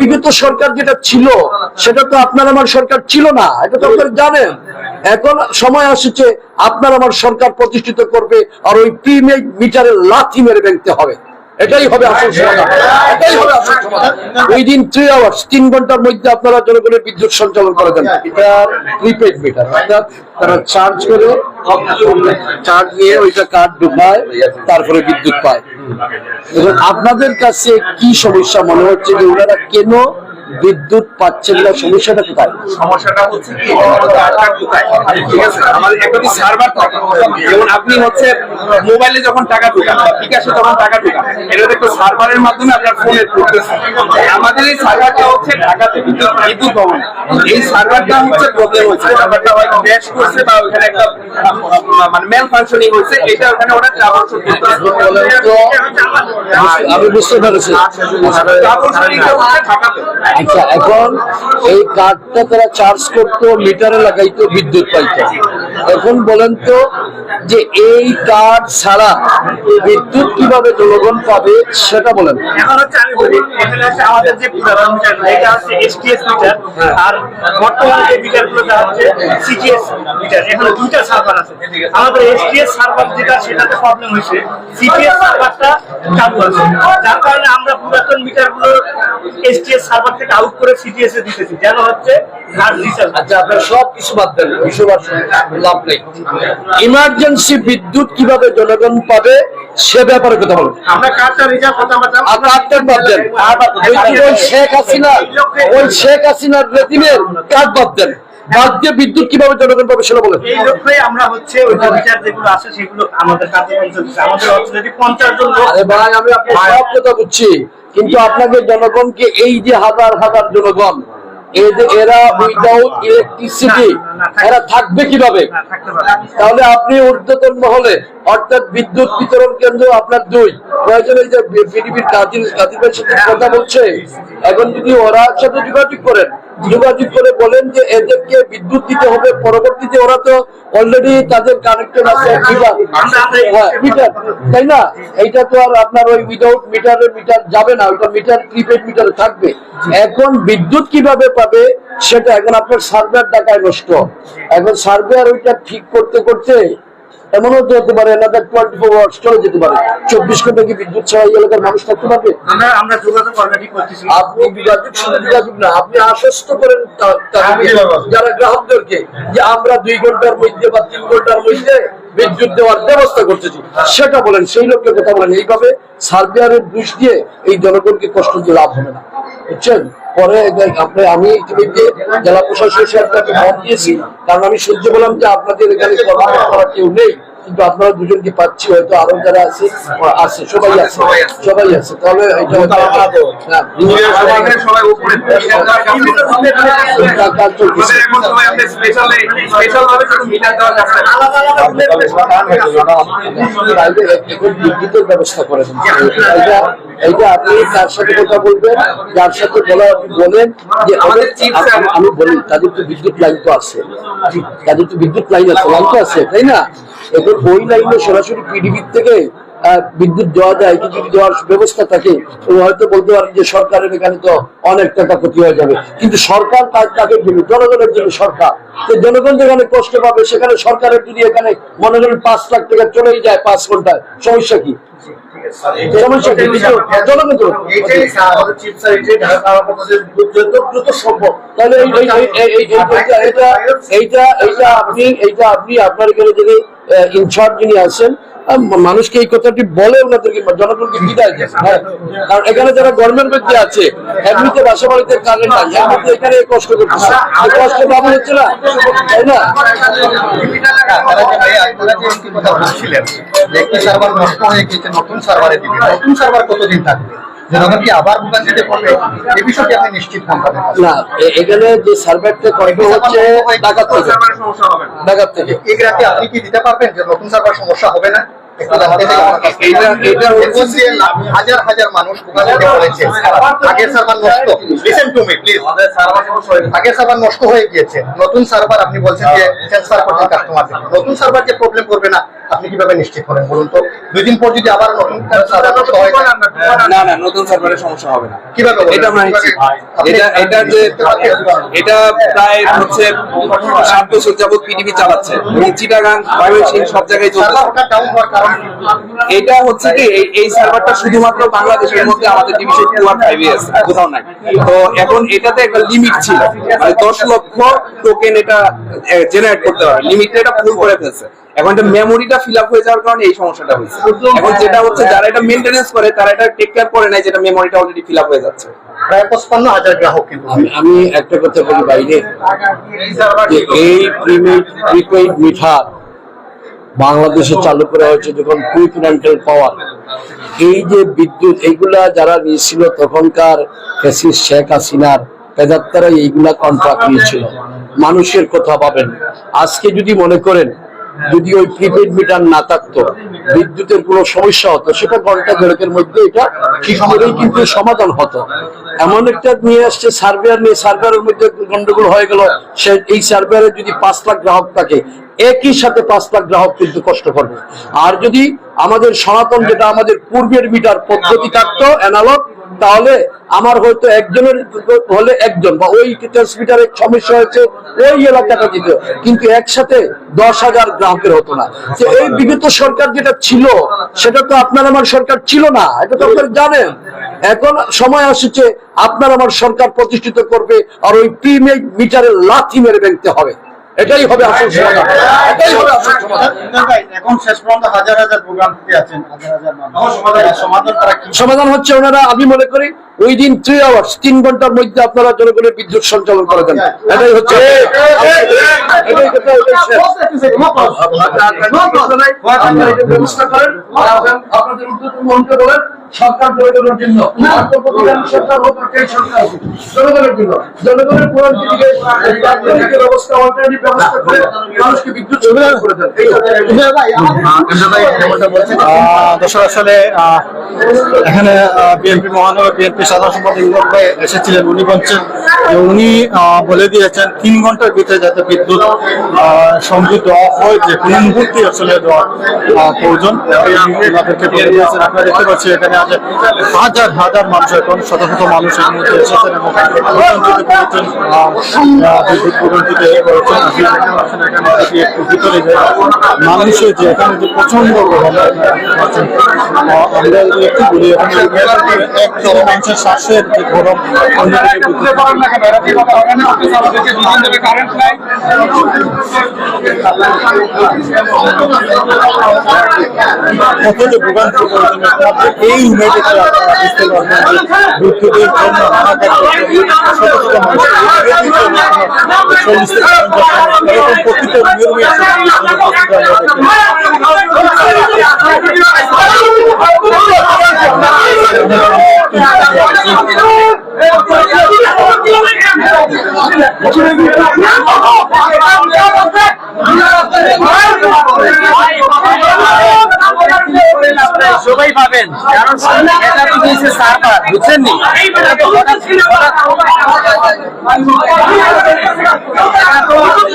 বিগত সরকার যেটা ছিল, সেটা তো আপনার আমার সরকার ছিল না। এটা তো আপনারা জানেন। এখন সময় আসছে, আপনার আমার সরকার প্রতিষ্ঠিত করবে, আর ওই প্রিমিয়ার মিটারের লাথি মেরে ব্যাংকতে হবে। এটাই হবে আসল সমাধান। এটাই হবে আসল সমাধান। ওই দিন থ্রি আওয়ার্স তিন ঘণ্টার মধ্যে আপনারা জনগণের বিদ্যুৎ সঞ্চালন করে দেন। এটা প্রিপেড মিটার অর্থাৎ তারা চার্জ করে চার্জ নিয়ে ওইটা কার্ড ঢুকায় তারপরে বিদ্যুৎ পায়। আপনাদের কাছে কি সমস্যা মনে হচ্ছে যে ওনারা কেন বিদ্যুৎ পাচ্ছেন না সমস্যাটা কোথায়? সমস্যাটা হচ্ছে কি ঠিক আছে? আমাদের একটি সার্ভার থাকে যেমন আপনি হচ্ছে মোবাইলে যখন টাকা ঢুকান বা বিকাশে যখন টাকা ঢুকান এটা একটা সার্ভারের মাধ্যমে আপনার ফোনে ঢুকতেছে। আমাদের এই সার্ভারটা হচ্ছে ঢাকাতে বিদ্যুৎ বিদ্যুৎ ভবন। এই সার্ভারটা হচ্ছে প্রবলেম হচ্ছে সার্ভারটা হয় ক্র্যাশ করছে বা ওখানে একটা মানে মেল ফাংশনিং হচ্ছে এটা ওখানে ওরা ট্রাভেল আমি বুঝতে পেরেছি। ঢাকাতে। আচ্ছা এখন এই কার্ডটা তারা চার্জ করতো মিটারে লাগাইতো বিদ্যুৎ পাইতো। এখন বলেন তো যে এই কার্ড ছাড়া বিদ্যুৎ কীভাবে জনগণ পাবে সেটা বলেন। এখন হচ্ছে আমি বলি এখানে হচ্ছে আমাদের যে পুরাতন মিটার এটা হচ্ছে এসটিএস মিটার আর বর্তমানে যে মিটারগুলো হচ্ছে সিজিএস মিটার এখানে দুইটা সার্ভার আছে। আমাদের এসটিএস সার্ভার যেটা সেটাতে প্রবলেম হয়েছে। সিজিএস সার্ভারটা চালু আছে যার কারণে আমরা পুরাতন মিটারগুলো এসটিএস সার্ভার থেকে আউট করে সিজিএস এ দিতেছি। যেন হচ্ছে আর রিচার্জ আচ্ছা আপনার সব কিছু বাদ দেন বাদ লাভ নেই। ইমার্জেন্সি বিদ্যুৎ কীভাবে জনগণ পাবে সে ব্যাপারে কথা বলুন। ওই শেখ হাসিনা ওই শেখ হাসিনার রেজিমের কার্ড বাদ দেন। বাদ দিয়ে বিদ্যুৎ কীভাবে জনগণ পাবে সেটা বলেন। এই লক্ষ্যে আমরা হচ্ছে ওই বিচার যেগুলো আছে সেগুলো আমাদের চলছে আমাদের পঞ্চাশ জন আরে ভাই আমি আপনার সব কথা বুঝছি। কিন্তু আপনাকে জনগণকে এই যে হাজার হাজার জনগণ এই যে এরা উইদাউট ইলেকট্রিসিটি এরা থাকবে কীভাবে? তাহলে আপনি ঊর্ধ্বতন মহলে অর্থাৎ বিদ্যুৎ বিতরণ কেন্দ্র আপনার দুই। প্রয়োজনে যে পৃথিবীর কাজিল কাজিবের সাথে কথা বলছে এখন যদি ওরা সাথে যোগাযোগ করেন যোগাযোগ করে বলেন যে এদেরকে বিদ্যুৎ দিতে হবে পরবর্তীতে ওরা তো অলরেডি তাদের কানেক্টেড আছে মিটার হ্যাঁ তাই না? এইটা তো আর আপনার ওই উইদাউট মিটারে মিটার যাবে না ওইটা মিটার প্রিপেড মিটার থাকবে। এখন বিদ্যুৎ কীভাবে পাবে সেটা এখন আপনার সার্ভার টাকায় নষ্ট। এখন সার্ভার ওইটা ঠিক করতে করতে এমনও তো হতে পারে এলাকার টোয়েন্টি ফোর আওয়ার্স চলে যেতে পারে। চব্বিশ ঘণ্টা কি বিদ্যুৎ ছাড়া এই এলাকার মানুষ থাকতে পারবে? আমরা আমরা যোগাযোগ আপনি যোগাযোগ শুধু যোগাযোগ না আপনি আশ্বস্ত করেন যারা গ্রাহকদেরকে যে আমরা দুই ঘণ্টার মধ্যে বা তিন ঘণ্টার মধ্যে বিদ্যুৎ দেওয়ার ব্যবস্থা করতেছি সেটা বলেন সেই লোককে কথা বলেন। এইভাবে সার্ভিয়ারের দোষ দিয়ে এই জনগণকে কষ্ট দিয়ে লাভ হবে না। বুঝছেন? পরে আপনি আমি ইতিমধ্যে জেলা প্রশাসনের সাথে মত দিয়েছি। কারণ আমি সহ্য বললাম যে আপনাদের এখানে কর্মকর্তা কেউ নেই। কিন্তু আপনারা দুজনকে পাচ্ছি হয়তো আরও যারা আছে আছে সবাই আছে সবাই আছে তাহলে হ্যাঁ, বিদ্যুতের ব্যবস্থা এইটা আপনি তার সাথে কথা বলবেন যার সাথে বলা বলেন যে আমি বলি তাদের তো বিদ্যুৎ লাইন তো আছে তাদের তো বিদ্যুৎ লাইন আছে লাইন তো আছে তাই না এখন ওই লাইনে সরাসরি পিডিবির থেকে বিদ্যুৎ দেওয়া যায় কি যদি দেওয়ার ব্যবস্থা থাকে হয়তো বলতে পারেন যে সরকারের এখানে তো অনেক টাকা ক্ষতি হয়ে যাবে। কিন্তু সরকার কাজ তাকে জন্য জনগণের জন্য সরকার। তো জনগণ যেখানে কষ্ট পাবে সেখানে সরকারের যদি এখানে মনে করেন পাঁচ লাখ টাকা চলেই যায় পাঁচ ঘন্টায় সমস্যা কি? সমস্যা জনগণ তাহলে এইটা আপনি এইটা আপনি আপনার এখানে যদি ইনচার্জ যিনি আছেন মানুষকে এই কথাটি বলে ওনাদেরকে জনগণকে বিদায় দেন। হ্যাঁ? কারণ এখানে যারা গভর্নমেন্ট ব্যক্তি আছে, এমনিতে বাসা বাড়িতে কারেন্ট নাই এমনিতে এখানে কষ্ট করতেছে এই কষ্ট পাবো হচ্ছে না? তাই না? নতুন সার্ভারে দিবে, নতুন সার্ভার কতদিন থাকবে? জনগণ কি আবার ভোগান দিতে পারবে এই বিষয়টি আপনি নিশ্চিত হন না এ- এখানে যে করবে হচ্ছে ডাকাত থেকে না থেকে। এই গ্রাফে আপনি কি দিতে পারবেন যে নতুন সার্ভার সমস্যা হবে না? এটা- হাজার হাজার মানুষ আগের সার্ভার নষ্ট লিসেন টু মি প্লিজ হয়ে আগের সার্ভার নষ্ট হয়ে গিয়েছে নতুন সার্ভার আপনি বলছেন যে ট্রান্সফার নতুন সার্ভার যে প্রবলেম করবে না আপনি কীভাবে নিশ্চিত করেন বলুন তো দুই দিন পর যদি আবার নতুন সার্ভার নষ্ট হয়ে না না নতুন সমস্যা হবে না কীভাবে এটা আমরা। এটা এটা যে এটা প্রায় হচ্ছে সাত বছর যাবত পিডিবি চালাচ্ছে এবং চিটাগাং সব জায়গায় চলছে হওয়ার কারণ? এটা হচ্ছে কি এই- সার্ভারটা শুধুমাত্র বাংলাদেশের মধ্যে আমাদের ডিভিশন টু আর ফাইভ আর কোথাও নাই। তো এখন এটাতে একটা লিমিট ছিল মানে দশ লক্ষ টোকেন এটা জেনারেট করতে পারে লিমিটটা এটা ফুল করে ফেলছে। এখন এটা মেমোরিটা ফিল আপ হয়ে যাওয়ার কারণে এই সমস্যাটা হয়েছে। এখন যেটা হচ্ছে যারা এটা মেনটেনেন্স করে তারা এটা টেক কেয়ার করে নাই যেটা মেমোরিটা অলরেডি ফিল আপ হয়ে যাচ্ছে। প্রায় পঁচপান্ন হাজার গ্রাহক আমি আমি একটা কথা বলি বাইরে এই প্রিপেইড প্রিপেইড মিটার বাংলাদেশে চালু করা হয়েছে যখন কুইক রেন্টাল পাওয়ার এই যে বিদ্যুৎ, এইগুলা যারা নিয়েছিল তখনকার ফেসিস শেখ হাসিনার পেদাত্তারা এইগুলা কন্ট্রাক্ট নিয়েছিল। মানুষের কথা পাবেন আজকে যদি মনে করেন যদি ওই প্রিপেড মিটার না থাকতো, বিদ্যুতের কোনো সমস্যা হতো সেটা ঘণ্টা দেড়েকের মধ্যে এটা ঠিক করেই কিন্তু সমাধান হতো। এমন একটা নিয়ে আসছে সার্ভেয়ার নিয়ে, সার্ভেয়ারের মধ্যে গন্ডগোল হয়ে গেল, সে এই সার্ভেয়ারে যদি পাঁচ লাখ গ্রাহক থাকে, একই সাথে পাঁচ লাখ গ্রাহক কিন্তু কষ্ট করবে। আর যদি আমাদের সনাতন যেটা আমাদের পূর্বের মিটার পদ্ধতি থাকতো অ্যানালগ তাহলে আমার হয়তো একজনের হলে একজন বা ওই ট্রান্সমিটারের সমস্যা হয়েছে, ওই এলাকাটা দিত। কিন্তু একসাথে দশ হাজার গ্রাহকের হতো না। যে এই বিগত সরকার যেটা ছিল, সেটা তো আপনার আমার সরকার ছিল না। এটা তো আপনারা জানেন। এখন সময় আসছে, আপনার আমার সরকার প্রতিষ্ঠিত করবে, আর ওই প্রিমিয়ার মিটারের লাথি মেরে ভেঙতে হবে। এটাই হবে আসল সমাধান এটাই হবে আসল সমাধান এখন শেষ পর্যন্ত হাজার হাজার প্রোগ্রাম দিতে আছেন হাজার হাজার মানুষ। সমাধান তারা কি সমাধান হচ্ছে ওনারা আমি মনে করি ওই দিন থ্রি আওয়ার্স তিন ঘণ্টার মধ্যে আপনারা জনগণের বিদ্যুৎ সঞ্চালন করে দেন এটাই হচ্ছে সরকার জনগণের জন্য জনগণের ব্যবস্থা অল্টারনেটিভ ব্যবস্থা করে মানুষকে বিদ্যুৎ সরবরাহ করে দেন আহ, দর্শক আসলে আহ, এখানে বিএনপি মহানগর বিএনপি সাধারণ সম্পাদক ইমরান ভাই এসেছিলেন, উনি যে উনি বলে দিয়েছেন তিন ঘণ্টার ভিতরে যাতে বিদ্যুৎ সংযোগ দেওয়া হয়, যে কোনো মুহূর্তে আসলে দেওয়ার প্রয়োজন। এবং ওনাদেরকে বলে দিয়েছেন। আপনারা দেখতে পাচ্ছি এখানে আছে হাজার হাজার মানুষ এখন, শত শত মানুষ এর মধ্যে এসেছেন এবং বিদ্যুৎ একটু ভিতরে যায়, মানুষের যে এখানে যে প্রচণ্ড আমরা একটু বলি, এখানে একদম মানুষের শ্বাসের যে গরম কত যে ভোগান্তি এই মেডিকেল আপনারা বুঝতে পারবেন বিদ্যুতের জন্য হাহাকার শত শত মানুষ চল্লিশ থেকে নিয়মে সবাই পাবেন। কারণ এটা তো দিয়েছে সার্ভার বুঝছেন নি